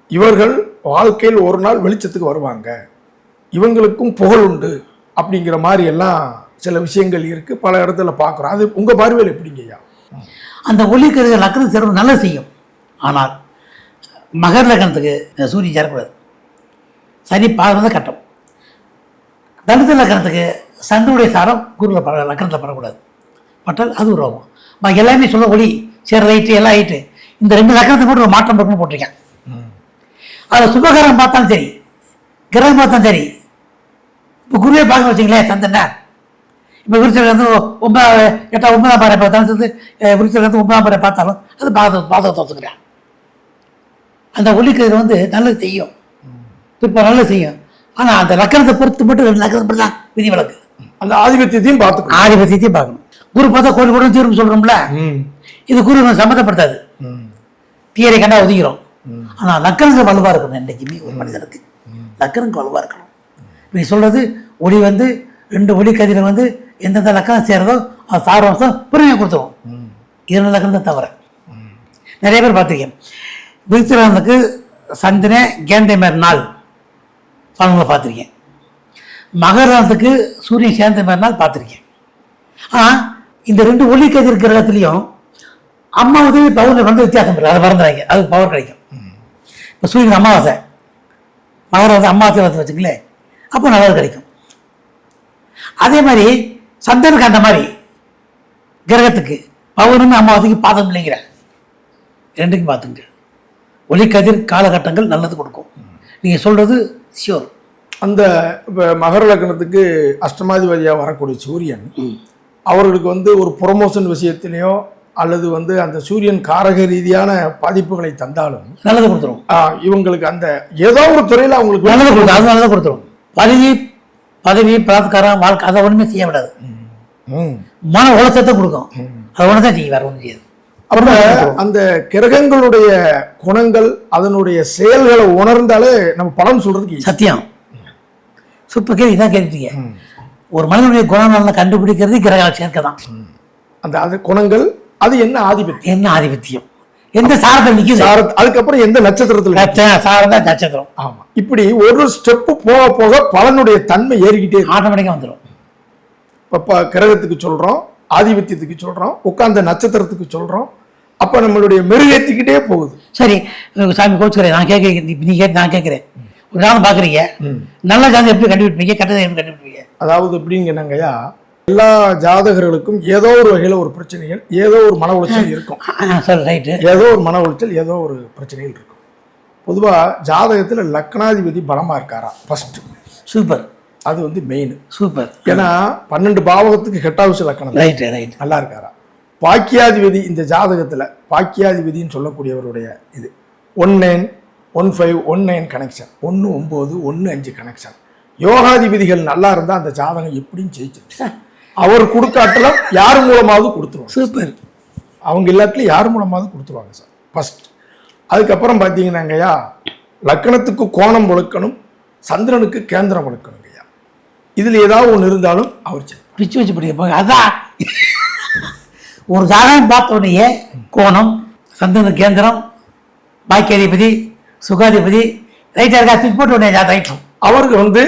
A: இவர்கள் வாழ்க்கையில் ஒரு நாள் வெளிச்சத்துக்கு வருவாங்க. இவங்களுக்கும் புகழ் உண்டு அப்படிங்கிற மாதிரி எல்லாம் சில விஷயங்கள் இருக்கு. பல இடத்துல பார்க்குறோம். அது உங்க பார்வையில் எப்படிங்கய்யா?
B: அந்த ஒளிக்கதிர்கள் லக்கணம் சிறப்பு நல்லது செய்யும். ஆனால் மகர லக்கணத்துக்கு இந்த சூரியன் சேரக்கூடாது சனி பார்வை கட்டம். தனுசு லக்கணத்துக்கு சந்திரனுடைய சாரம் குருவில் பட லக்கணத்தில் படக்கூடாது. பட்டால் அது உருவாகும். ம- எல்லாமே சொல்ல ஒளி சேர ரைட்டு எல்லாம் ரைட்டு இந்த ரெண்டு லக்கணத்துக்கு மட்டும் ஒரு மாற்றம் இருக்குன்னு போட்டிருக்கேன். அதில் சுபகரம் பார்த்தாலும் சரி கிரகம் பார்த்தாலும் சரி இப்போ குருவே பார்க்க வச்சிங்களேன் சந்தன இப்போ விருச்சகம் வந்து ஒன்பதாம் எட்டாம் ஒன்பதாம் பாறை பார்த்தாலும் சரி விருச்சகம் வந்து ஒன்பதாம் பாறை பார்த்தாலும் அது பாத பாதகத்தை ஒத்துக்கிறேன் அந்த ஒளிக்கதிர் வந்து நல்லது செய்யும். இப்போ நல்லது செய்யும். ஆனால் அந்த லக்கணத்தை பொறுத்து மட்டும் ரெண்டு லக்கணத்தை மட்டும் தான் விதி விலக்கு
A: அந்த ஆதிபத்தியத்தையும் பார்த்துக்கணும்.
B: ஆதிபத்தியத்தையும் பார்க்கணும். குரு பார்த்தா கோடி கூட தீர்வு சொல்கிறோம்ல இது குரு சம்மந்தப்படுத்தாது. தியரை கண்டா ஒதுக்கிறோம் ஆனால் லக்கணங்கள் வலுவாக இருக்கணும் என்றைக்குமே ஒரு மனிதனுக்கு. லக்கணங்கள் வலுவாக இருக்கணும். நீ சொல்கிறது ஒளி வந்து ரெண்டு ஒளி கதிரை வந்து எந்தெந்த லக்கணம் சேருதோ அது சாரவசம் பெருமையை கொடுத்துரும் இரண்டு லக்கணம் தான் தவிர. நிறைய பேர் பார்த்துருக்கேன். விருச்சிரனுக்கு சந்திரனே கேந்தை மாதிரி நாள் பலன்களை பார்த்துருக்கேன். மகரத்துக்கு சூரியன் சேர்ந்த மாதிரி நாள் பார்த்துருக்கேன். ஆனால் இந்த ரெண்டு ஒளி கதிர் கிரகத்துலேயும் அம்மா உதவி பவுனில் வந்து வித்தியாசம் இருக்குது. அதை மறந்துடாங்க அதுக்கு பவர் கிடைக்கும். இப்போ சூரியன் அமாவாசை. மகர வந்து அமாவாசை வந்து வச்சுங்களேன் அப்போ நல்லது கிடைக்கும். அதே மாதிரி சந்திரனுக்கு அந்த மாதிரி கிரகத்துக்கு பௌர்ணமி அமாவாசைக்கு பாதம் இல்லைங்கிற. ரெண்டுக்கும் பார்த்துங்க ஒளிக்கதிர் காலகட்டங்கள் நல்லது கொடுக்கும். நீங்கள் சொல்கிறது ஷியோர்
A: அந்த இப்போ மகர லக்னத்துக்கு அஷ்டமாதிபதியாக வரக்கூடிய சூரியன் அவர்களுக்கு வந்து ஒரு ப்ரொமோஷன் விஷயத்திலேயோ அல்லது வந்து அந்த சூரியன் காரக ரீதியான பாதிப்புகளை தந்தாலும்
B: நல்லது கொடுத்துரும்.
A: இவங்களுக்கு அந்த ஏதோ ஒரு துறையில் அவங்களுக்கு
B: நல்லது கொடுக்கும் அது நல்லது கொடுத்துரும். பதவி பதவி பலாத்காரம் வாழ்க்கை அதை ஒன்றுமே செய்ய விடாது. மன உலகத்தை கொடுக்கும். அதை ஒன்று தான் செய்ய வேறு ஒன்றும் செய்யாது.
A: அப்ப அந்த கிரகங்களுடைய குணங்கள் அதனுடைய செயல்களை உணர்ந்தாலே நம்ம பலன் சொல்றதுக்கு.
B: சத்தியம். சூப்பர் கேள்வி தான் கேட்டுட்டீங்க ஒரு மனிதனுடைய குணநலனை கண்டுபிடிக்கிறது கிரக சேர்க்கை தான்.
A: அந்த அது குணங்கள் அது என்ன ஆதிபத்தியம்?
B: என்ன ஆதிபத்தியம்? எந்த சாரத்தில் நிற்குது
A: சார- அதுக்கப்புறம் எந்த நட்சத்திரத்துல
B: சாரம் தான் நட்சத்திரம்.
A: ஆமா. இப்படி ஒரு ஸ்டெப் போக போக பலனுடைய தன்மை ஏறிக்கிட்டே
B: ஆட்டோமேட்டிக்காக வந்துடும்
A: இப்ப கிரகத்துக்கு சொல்றோம் ஆதிபத்தியத்துக்கு சொல்றோம் உட்கார்ந்த நட்சத்திரத்துக்கு சொல்றோம். அப்ப நம்மளுடைய மெருகேற்றிக்கிட்டே போகுது.
B: சரி சாமி கோச்சுக்கிறேன் நான் கேட்க நீ கேட்டு நான் கேட்குறேன். ஒரு நாள் பார்க்குறீங்க. நல்ல ஜாதகம் எப்படி கண்டுபிடிப்பீங்க கெட்டதை எப்படி கண்டுபிடிப்பீங்க?
A: அதாவது எப்படின்னு என்னங்கய்யா எல்லா ஜாதகர்களுக்கும் ஏதோ ஒரு வகையில ஒரு பிரச்சனைகள் ஏதோ ஒரு மன உளைச்சல் இருக்கும்.
B: சரி ரைட்டு.
A: ஏதோ ஒரு மன உளைச்சல் ஏதோ ஒரு பிரச்சனைகள் இருக்கும். பொதுவாக ஜாதகத்தில் லக்னாதிபதி பலமாக இருக்காரா? First
B: super.
A: அது வந்து மெயின்
B: சூப்பர்
A: ஏன்னா பன்னெண்டு பாவகத்துக்கு ஹெட்டாவுஸ் லக்கணம்
B: ரைட்டு ரைட்
A: நல்லா இருக்காரா? பாக்கியாதிபதி இந்த ஜாதகத்தில் பாக்கியாதிபதின்னு சொல்லக்கூடியவருடைய இது. One nine one five one nine connection ஒன்று ஒம்பது ஒன்று அஞ்சு கனெக்ஷன் யோகாதிபதிகள் நல்லா இருந்தால் அந்த ஜாதகம் எப்படியும் ஜெயிச்சிருச்சு. அவர் கொடுக்காட்டில் யார் மூலமாவது கொடுத்துருவாங்க.
B: சூப்பர்
A: அவங்க எல்லாத்துலையும் யார் மூலமாவது கொடுத்துருவாங்க சார் ஃபர்ஸ்ட் அதுக்கப்புறம் பார்த்தீங்கன்னாங்கய்யா லக்கணத்துக்கு கோணம் ஒழுக்கணும் சந்திரனுக்கு கேந்திரம் ஒழுக்கணுங்கய்யா இதில் ஏதாவது ஒன்று இருந்தாலும் அவர்.
B: பிரிச்சு வச்சு படிக்க அதான் ஒரு ஜாதகம் பார்த்த உடனே கோணம் சந்தன கேந்திரம் பாக்கியாதிபதி சுகாதிபதி ரைட்டாக இருக்கா? தூக்கி போட்டு உடனே ரைட்டும்
A: அவருக்கு வந்து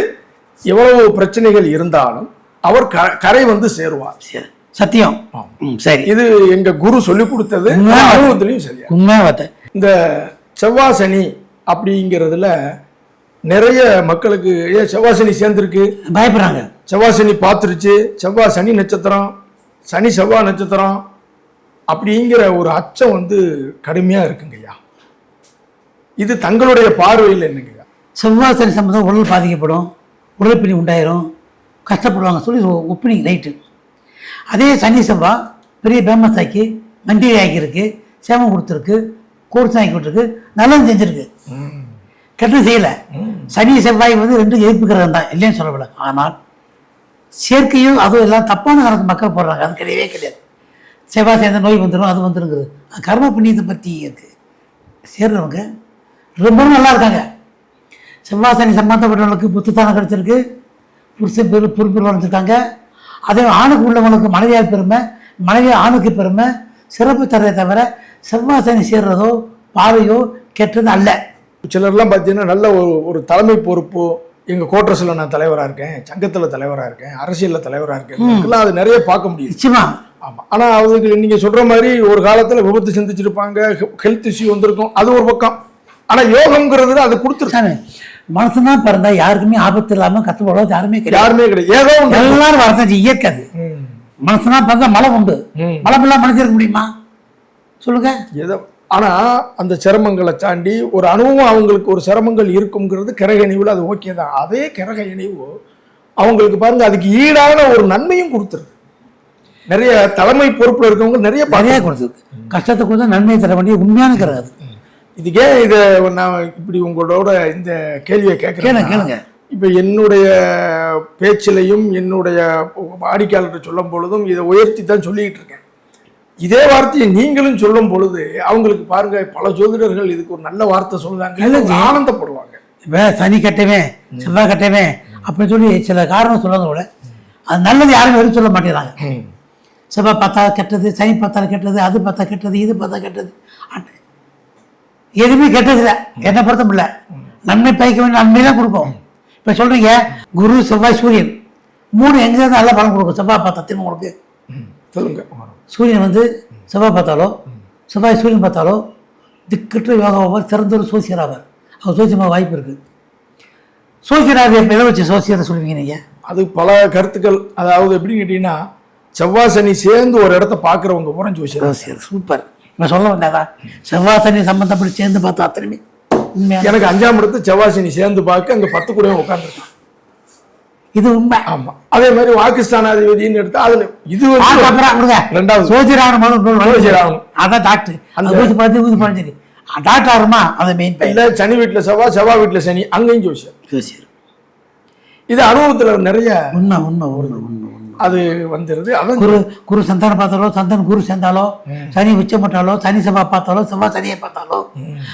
A: எவ்வளவு பிரச்சனைகள் இருந்தாலும் அவர் க கரை வந்து சேருவார்.
B: சரி. சத்தியம். சரி.
A: இது எங்க குரு சொல்லி கொடுத்தது. அனுபவத்திலையும் சரியா.
B: உண்மையாக பார்த்தேன்
A: இந்த செவ்வாய் சனி அப்படிங்கிறதுல நிறைய மக்களுக்கு ஏ செவ்வாய் சனி சேர்ந்துருக்கு.
B: பயப்படுறாங்க.
A: செவ்வாய் சனி பார்த்துருச்சு. செவ்வாய் சனி நட்சத்திரம் சனி செவ்வாய் நட்சத்திரம் அப்படிங்கிற ஒரு அச்சம் வந்து கடுமையாக இருக்குங்கய்யா இது தங்களுடைய பார்வையில் என்னங்கய்யா
B: செவ்வாய் சனி சம்பந்தம் உடல் பாதிக்கப்படும் உடல் பிணி உண்டாயிரும் கஷ்டப்படுவாங்க சொல்லி ஒப்பினிங் ரைட்டு. அதே சனி செவ்வாய் பெரிய ஃபேமஸ் ஆக்கி மந்திரி ஆக்கியிருக்கு சேமம் கொடுத்துருக்கு கோர்ஸ் ஆக்கி கொடுத்துருக்கு நல்லது செஞ்சிருக்கு கெட்டது செய்யலை. சனி செவ்வாய் வந்து ரெண்டும் எதிர்ப்பு கிரகம் தான் இல்லைன்னு சொல்லவில்லை. ஆனால் சேர்க்கையும் அதுவும் எல்லாம் தப்பான கணக்கு மக்கள் போடுறாங்க. அது கிடையவே கிடையாது. செவ்வாய் சேர்ந்த நோய் வந்துடும் அது வந்துருங்கிறது. கர்ம புண்ணியத்தை பற்றி இருக்குது சேர்றவங்க ரொம்ப நல்லா இருக்காங்க. செவ்வாய் சனி புத்துத்தானம் கிடச்சிருக்கு. புருஷ பெரு பொறுப்பில் வளர்ந்துருக்காங்க அதே ஆணுக்கு உள்ளவங்களுக்கு மனைவியார் பெருமை மனைவி ஆணுக்கு பெருமை சிறப்பு தரதை தவிர செவ்வாய் சனி சேர்றதோ பார்வையோ கெட்டது அல்ல.
A: சிலர்லாம் பார்த்தீங்கன்னா நல்ல ஒரு ஒரு தலைமை பொறுப்பு. எங்கள் கோட்ரஸில் நான் தலைவராக இருக்கேன். சங்கத்தில் தலைவராக இருக்கேன். அரசியலில் தலைவராக இருக்கேன். அது நிறைய பார்க்க முடியுது.
B: நிச்சயமா.
A: ஆமாம் ஆனால் அதுக்கு நீங்கள் சொல்கிற மாதிரி ஒரு காலத்தில் விபத்து சிந்திச்சிருப்பாங்க ஹெல்த் இஷ்யூ வந்திருக்கும். அது ஒரு பக்கம். ஆனால் யோகம்ங்கிறது அது கொடுத்துருக்கு.
B: சாமி மனுஷன்தான் பிறந்தா யாருக்குமே ஆபத்து இல்லாம கத்துப்படாத யாருமே கிடையாது.
A: யாருமே கிடையாது. ஏதோ
B: எல்லாரும் வரதான் இயற்கை அது.
A: ம்.
B: மனுஷனா பிறந்தா மழை உண்டு. மழை இல்லாம மனுஷன் இருக்க முடியுமா? சொல்லுங்க.
A: ஏதோ ஆனால் அந்த சிரமங்களை தாண்டி ஒரு அனுபவம் அவங்களுக்கு ஒரு சிரமங்கள் இருக்குங்கிறது கிரக இணைவில் அது ஓகே தான். அதே கிரக இணைவு அவங்களுக்கு பாருங்க அதுக்கு ஈடான ஒரு நன்மையும் கொடுத்துருது. நிறைய தலைமை பொறுப்பில் இருக்கவங்க நிறைய
B: நிறைய கொடுத்துருக்கு. கஷ்டத்தை கொடுத்தா நன்மையை தர வேண்டிய உண்மையான கிரகம்
A: இதுக்கே இதை நான் இப்படி உங்களோட இந்த கேள்வியை கேட்குறேன்
B: கேளுங்க.
A: இப்போ என்னுடைய பேச்சிலையும் என்னுடைய வாடிக்கையாளர்கிட்ட சொல்லும் பொழுதும் இதை உயர்த்தி தான் சொல்லிக்கிட்டு இருக்கேன். இதே வார்த்தையை நீங்களும் சொல்லும் பொழுது அவங்களுக்கு பாருங்க பல ஜோதிடர்கள் இதுக்கு ஒரு நல்ல வார்த்தை
B: இல்லைங்க.
A: ஆனந்தப்படுவாங்க.
B: இப்போ சனி கட்டவன் செவ்வாய் கட்டவன் அப்படின்னு சொல்லி சில காரணம் சொல்லுவாங்க கூட அது நல்லது யாரும் வெறும் சொல்ல மாட்டேங்கிறாங்க. செவ்வாய் பார்த்தா கெட்டது சனி பார்த்தா கெட்டது அது பார்த்தா கெட்டது இது பார்த்தா கெட்டது. எதுவுமே கெட்டது இல்லை என்னை பொறுத்த இல்லை. நன்மை பயக்க வேண்டிய நன்மை தான் கொடுக்கும். இப்போ சொல்றீங்க குரு செவ்வாய் சூரியன் மூணு எங்க இருந்து நல்ல பலன் கொடுக்கும். செவ்வாய் பார்த்தா திரும்ப உங்களுக்கு.
A: சொல்லுங்க.
B: சூரியன் வந்து செவ்வாய் பார்த்தாலோ செவ்வாய் சூரியன் பார்த்தாலோ திக்கற்ற யோகாவார் சிறந்த ஒரு சோசியராவார் அவர் சோசியமாக வாய்ப்பு இருக்குது சோசியராக எதை வச்சு சோசியத்தை சொல்லுவீங்க நீங்கள்
A: அது பல கருத்துக்கள். அதாவது எப்படின்னு கேட்டீங்கன்னா செவ்வாய் சனி சேர்ந்து ஒரு இடத்த பார்க்குறவங்க பூரா ஜோசியர்
B: சூப்பர். இப்போ சொல்ல வந்தாதா செவ்வாய் சனி சம்பந்தப்பட்டு சேர்ந்து பார்த்தா அத்தனையுமே
A: எனக்கு அஞ்சாம் இடத்து செவ்வாய் சனி சேர்ந்து பார்க்க அங்கே பத்து கூட உட்காந்துருக்கான்
B: இது உண்மை.
A: ஆமா. அதே மாதிரி வாக்குஸ்தானாதிபதினு எடுத்தா அதுல இது ரெண்டாவது.
B: சோசியரான
A: சோசியராகணும்.
B: அதான் டாக்டர்.
A: அந்த-
B: அந்த ஊசி பார்த்து ஊசி பண்ணி டாக்டர் ஆகுமா? அதை மெயின்
A: இல்ல சனி வீட்டுல செவ்வாய் செவ்வாய் வீட்டுல சனி. அங்கேயும் ஜோசியர்.
B: ஜோசியர்.
A: இது அனுபவத்துல நிறைய
B: உண்மை உண்மை உண்மை உண்மை
A: அது வந்துருது. அதான்
B: குரு குரு சந்தானம் பார்த்தாலோ சந்தன் குரு சேர்ந்தாலோ சனி உச்சப்பட்டாலோ சனி செவ்வாய் பார்த்தாலோ செவ்வாய் சனியை பார்த்தாலோ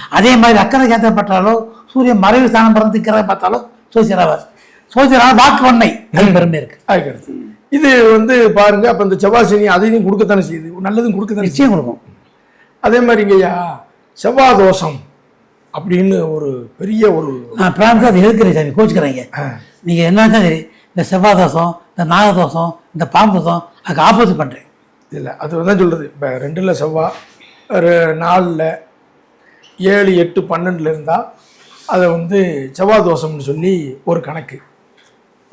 B: அதே மாதிரி அக்கறை கேத்தப்பட்டாலோ சூரியன் மறைவு ஸ்தானம் பிறந்து பார்த்தாலோ சோசியராவார் சோசியரான வாக்கு வன்மை பெருமை இருக்கு.
A: ஆகிடுது இது வந்து பாருங்க அப்ப இந்த செவ்வாய் சனி அதையும் கொடுக்கத்தானே செய்யுது. நல்லதும் கொடுக்கத்தானே
B: நிச்சயம் கொடுக்கும்.
A: அதே மாதிரி இங்கய்யா செவ்வாய் தோஷம் அப்படின்னு ஒரு பெரிய ஒரு
B: நான் பிரான்ஸ் அதை எதிர்க்கிறேன் சாமி கோச்சுக்கிறேங்க நீங்கள் என்ன சரி இந்த செவ்வாய் தோஷம் இந்த நாக தோஷம் இந்த பாம்பு தோஷம் அதுக்கு ஆப்போசிட் பண்ணுறேன்
A: இல்லை அது தான் சொல்கிறது இப்போ ரெண்டில் செவ்வாய் ஒரு நாலில் ஏழு எட்டு பன்னெண்டில் இருந்தால் அதை வந்து செவ்வாய் தோஷம்னு சொல்லி ஒரு கணக்கு.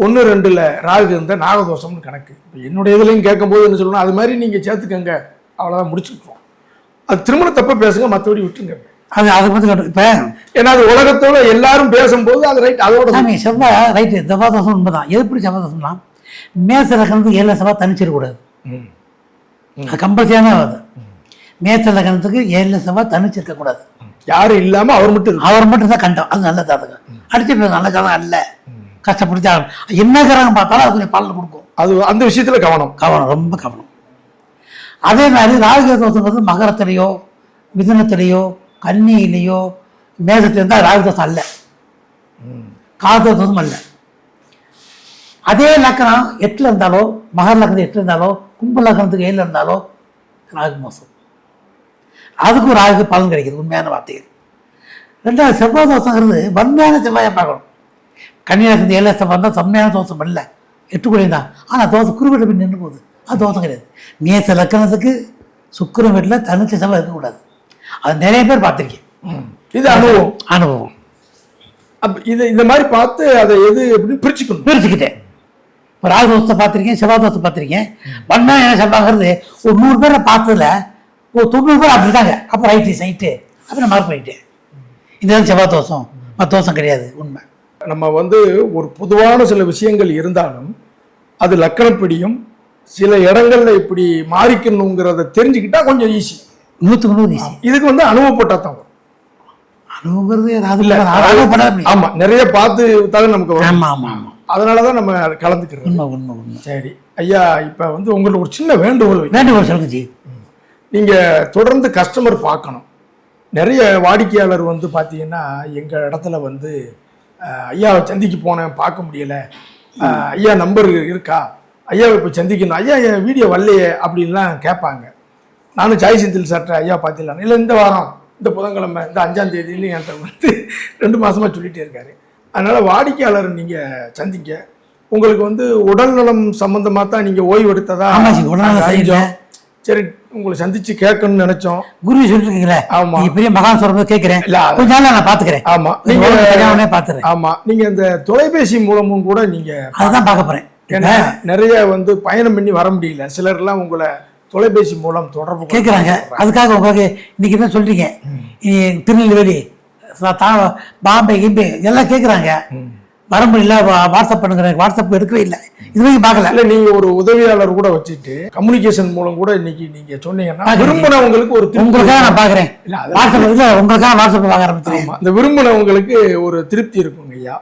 A: ஒன்று ரெண்டில் ராகு இருந்தால் நாகதோஷம்னு கணக்கு. இப்போ என்னுடைய இதுலையும் கேட்கும்போது என்ன சொல்லணும் அது மாதிரி நீங்கள் சேர்த்துக்கங்க. அவ்வளோதான் முடிச்சுக்கிட்டோம் அது திருமண தப்ப பேசுங்க மற்றபடி விட்டுருங்க.
B: அது அதை பற்றி இப்போ
A: ஏன்னா அது உலகத்தோட எல்லாரும் பேசும்போது அது ரைட் அதோட
B: செவ்வாய் ரைட்டு செவ்வாய் தோஷம் உண்மைதான். எப்படி செவ்வாய் தோஷம்னா மேச லக்கணத்துக்கு ஏழு செவ்வாய் தனிச்சிடக்கூடாது. அது கம்பல்சரியான அது. மேச லக்கணத்துக்கு ஏழு செவ்வாய் தனிச்சிருக்கக்கூடாது.
A: யாரும் இல்லாமல் அவர் மட்டும்
B: அவர் மட்டும் தான் கண்டம். அது நல்ல ஜாதகம் அடிச்சு நல்ல ஜாதகம் அல்ல. கஷ்டப்பட்டு ஜாதகம் என்ன கிரகம் பார்த்தாலும் அது கொஞ்சம் பலன் கொடுக்கும்.
A: அது அந்த விஷயத்தில் கவனம்.
B: கவனம் ரொம்ப கவனம். அதே மாதிரி ராகு தோஷங்கிறது மகரத்திலேயோ மிதுனத்திலேயோ கன்னியிலேயோ மேகத்தில் இருந்தால் ராகு தோஷம் அல்ல. காது தோஷம் அல்ல. அதே லக்கணம் எட்டில் இருந்தாலோ மகர லக்கணம் எட்டில் இருந்தாலோ கும்ப லக்கணத்துக்கு ஏழில் இருந்தாலோ ராகு மோசம். அதுக்கும் ராகுக்கு பலன் கிடைக்குது உண்மையான வார்த்தைகள். ரெண்டாவது செவ்வாய் தோஷங்கிறது வன்மையான செவ்வாயை பார்க்கணும். கன்னியாகுமரி ஏழு தான் செம்மையான தோஷம் இல்லை எட்டு கோடி தான். ஆனால் தோசை குருவிட்ட போய் நின்று போகுது. அது தோசம் கிடையாது. மேச லக்கணத்துக்கு சுக்கிரன் வீட்டில் தனிச்ச செவ்வாய் இருக்கக்கூடாது அது நிறைய பேர் பார்த்துருக்கேன்.
A: இது அனுபவம்.
B: அனுபவம்.
A: அப்ப இது இந்த மாதிரி பார்த்து அதை எது எப்படின்னு பிரிச்சுக்கணும்?
B: பிரிச்சுக்கிட்டேன். இப்போ ராகு தோசத்தை பார்த்துருக்கேன் செவ்வாய் தோசை பார்த்துருக்கேன். வன்மையான செவ்வாய்ங்கிறது ஒரு நூறு பேரை பார்த்ததுல ஒரு தொண்ணூறு பேர் அப்படி இருக்காங்க. அப்போ ரைட்டு சைட்டு அப்புறம் மார்க் பண்ணிட்டேன். இதுதான் செவ்வாய் தோசம். மற்ற தோசம் கிடையாது. உண்மை.
A: நம்ம வந்து ஒரு பொதுவான சில விஷயங்கள் இருந்தாலும் அது லக்கணப்படியும் சில இடங்கள்ல இப்படி மாறிக்கணுங்கிறத தெரிஞ்சுக்கிட்டா கொஞ்சம் ஈஸி
B: நூற்றுக்கு நூறு ஈஸி
A: இதுக்கு வந்து அனுபவப்பட்டா தான் வரும்.
B: அனுபவங்கிறது ஏதாவது
A: இல்ல
B: அனுபவப்படாத
A: ஆமா நிறைய பார்த்து தானே நமக்கு வரும்.
B: ஆமாம் ஆமாம் ஆமாம்
A: அதனாலதான் நம்ம கலந்துக்கிறது.
B: உண்மை உண்மை உண்மை.
A: சரி. ஐயா இப்ப வந்து உங்களுக்கு ஒரு சின்ன வேண்டுகோள்.
B: வேண்டுகோள் சொல்லுங்க ஜி.
A: நீங்க தொடர்ந்து கஸ்டமர் பார்க்கணும். நிறைய வாடிக்கையாளர் வந்து பார்த்தீங்கன்னா எங்க இடத்துல வந்து ஐயாவை சந்திக்கு போனேன் பார்க்க முடியல. ஐயா நம்பர் இருக்கா? ஐயாவை இப்போ சந்திக்கணும். ஐயா என் வீடியோ வரலையே அப்படின்லாம் கேட்பாங்க. நானும் ஜாய் செந்தில் சார்ட்ட ஐயா பார்த்துலாம் இல்லை இந்த வாரம் இந்த புதன்கிழமை இந்த அஞ்சாம் தேதின்னு என்கிட்ட வந்து ரெண்டு மாசமா சொல்லிட்டே இருக்காரு. அதனால வாடிக்கையாளர் நீங்க சந்திங்க. உங்களுக்கு வந்து உடல்நலம் சம்பந்தமா தான் நீங்க ஓய்வு எடுத்ததா
B: ஆமாச்சி,
A: சரி உங்களை சந்திச்சு கேட்கணும்னு நினைச்சோம்.
B: குருவி சொல்லிருக்கீங்களே?
A: ஆமா.
B: நீங்க பெரிய மகான் சொல்றது கேட்கிறேன்.
A: இல்ல,
B: கொஞ்ச நாள் நான் பாத்துக்கிறேன்
A: ஆமா.
B: நீங்க பாத்துறேன்
A: ஆமா. நீங்க இந்த தொலைபேசி மூலமும் கூட நீங்க
B: அதுதான் பார்க்க போறேன்.
A: ஏன்னா நிறைய வந்து பயணம் பண்ணி வர முடியல. சிலர்லாம் உங்களை தொலைபேசி மூலம் தொடர்பு
B: கேட்குறாங்க அதுக்காக உங்களுக்கு இன்னைக்கு என்ன சொல்றீங்க. திருநெல்வேலி பாம்பே கிம்பே எல்லாம் கேட்குறாங்க வர முடியல வாட்ஸ்அப் பண்ணுங்க வாட்ஸ்அப் எடுக்கவே இல்லை. இது வரைக்கும் பார்க்கல.
A: இல்ல நீங்க ஒரு உதவியாளர் கூட வச்சுட்டு கம்யூனிகேஷன் மூலம் கூட இன்னைக்கு நீங்க சொன்னீங்கன்னா. விரும்பினவங்களுக்கு ஒரு திருப்தி
B: உங்களுக்காக நான் பார்க்குறேன்.
A: இல்ல,
B: வாட்ஸ்அப் உங்களுக்காக வாட்ஸ்அப் பார்க்க ஆரம்பிச்சிருக்கேன்
A: இந்த விரும்பினவங்களுக்கு ஒரு திருப்தி இருக்குங்க ஐயா.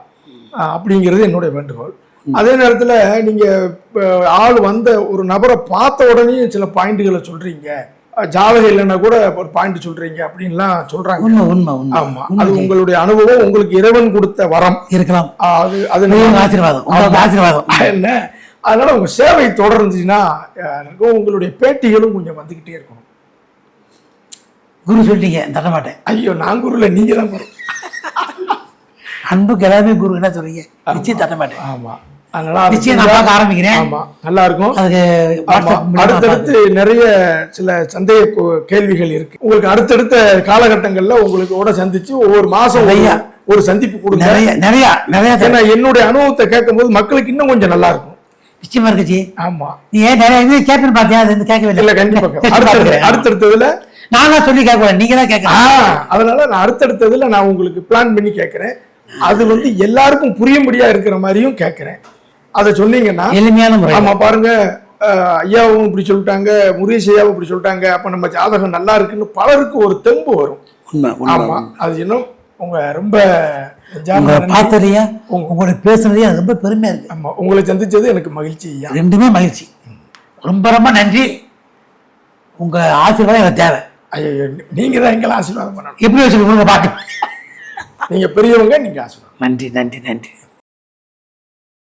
A: அப்படிங்கிறது என்னுடைய வேண்டுகோள். அதே நேரத்துல நீங்க ஆள் வந்த ஒரு நபரை பார்த்த உடனே சில பாயிண்ட்டுகளை சொல்றீங்க. ஜாதகம் இல்லைன்னா கூட ஒரு பாயிண்ட் சொல்றீங்க அப்படின்லாம் சொல்றாங்க.
B: உண்மை உண்மை உண்மை.
A: ஆமா. அது உங்களுடைய அனுபவம் உங்களுக்கு இறைவன் கொடுத்த வரம்.
B: இருக்கலாம்.
A: அது அது
B: ஆசீர்வாதம் ஆசீர்வாதம்.
A: என்ன? அதனால உங்க சேவை தொடர்ந்துச்சுன்னா உங்களுடைய பேட்டிகளும் கொஞ்சம் வந்துகிட்டே இருக்கணும்.
B: குரு சொல்லிட்டீங்க தட்ட மாட்டேன்.
A: ஐயோ நான் குருல நீங்க தான் குரு.
B: அன்புக்கு எல்லாமே குரு என்ன சொல்றீங்க. நிச்சயம் தட்ட மாட்டேன்.
A: ஆமா. அதனால அது
B: நிச்சயம் நான் பார்க்க ஆரம்பிக்கிறேன்.
A: ஆமா நல்லா இருக்கும்.
B: மூலியமா
A: அடுத்தடுத்து நிறைய சில சந்தேக கேள்விகள் இருக்கு. உங்களுக்கு அடுத்தடுத்த காலகட்டங்கள்ல உங்களுக்கு கூட சந்திச்சு ஒவ்வொரு மாசம் ஒரு-
B: நிறைய.
A: ஒரு சந்திப்பு கொடுங்க.
B: நிறைய நிறைய நிறைய
A: ஏன்னா என்னுடைய அனுபவத்தை கேட்கும்போது மக்களுக்கு இன்னும் கொஞ்சம் நல்லா இருக்கும்.
B: நிச்சயமா இருக்குச்சு
A: ஆமா.
B: நீ ஏன் நிறைய இது கேட்பேன் பார்த்தியா? அது கேட்கவே
A: இல்ல. கண்டிப்பா. அடுத்தடுத்ததுல
B: நான்லாம் சொல்லி கேட்க நீங்க தான்
A: ஆ,
B: கேட்கலாம்
A: அதனால நான் அடுத்தடுத்ததுல நான் உங்களுக்கு பிளான் பண்ணி கேட்கறேன். அது வந்து எல்லாருக்கும் புரியும்படியா இருக்கிற மாதிரியும் கேட்கறேன். அதை சொன்னீங்கன்னா
B: எளிமையான முறை.
A: ஆமா பாருங்க. ஐயாவும் இப்படி சொல்லிட்டாங்க முருகேஷ் ஐயாவும் இப்படி சொல்லிட்டாங்க. அப்ப நம்ம ஜாதகம் நல்லா இருக்குன்னு பலருக்கு ஒரு தெம்பு வரும்.
B: உண்மை உண்மை.
A: ஆமா அது இன்னும் உங்க ரொம்ப நெஞ்சார்ந்த
B: உங்களை
A: நன்றி.
B: பார்த்ததையா உங்களோட பேசுனதே எனக்கு ரொம்ப பெருமையா இருக்கு.
A: ஆமா உங்களை சந்திச்சது எனக்கு மகிழ்ச்சி
B: ரெண்டுமே மகிழ்ச்சி. ரொம்ப ரொம்ப நன்றி. உங்க ஆசீர்வாதம் எனக்கு தேவை.
A: ஐயோ நீங்க தான் எங்களை ஆசீர்வாதம் பண்ணணும்.
B: எப்படி வச்சுக்கோங்க பார்க்க
A: நீங்க பெரியவங்க நீங்க ஆசீர்வாதம்.
B: நன்றி நன்றி நன்றி.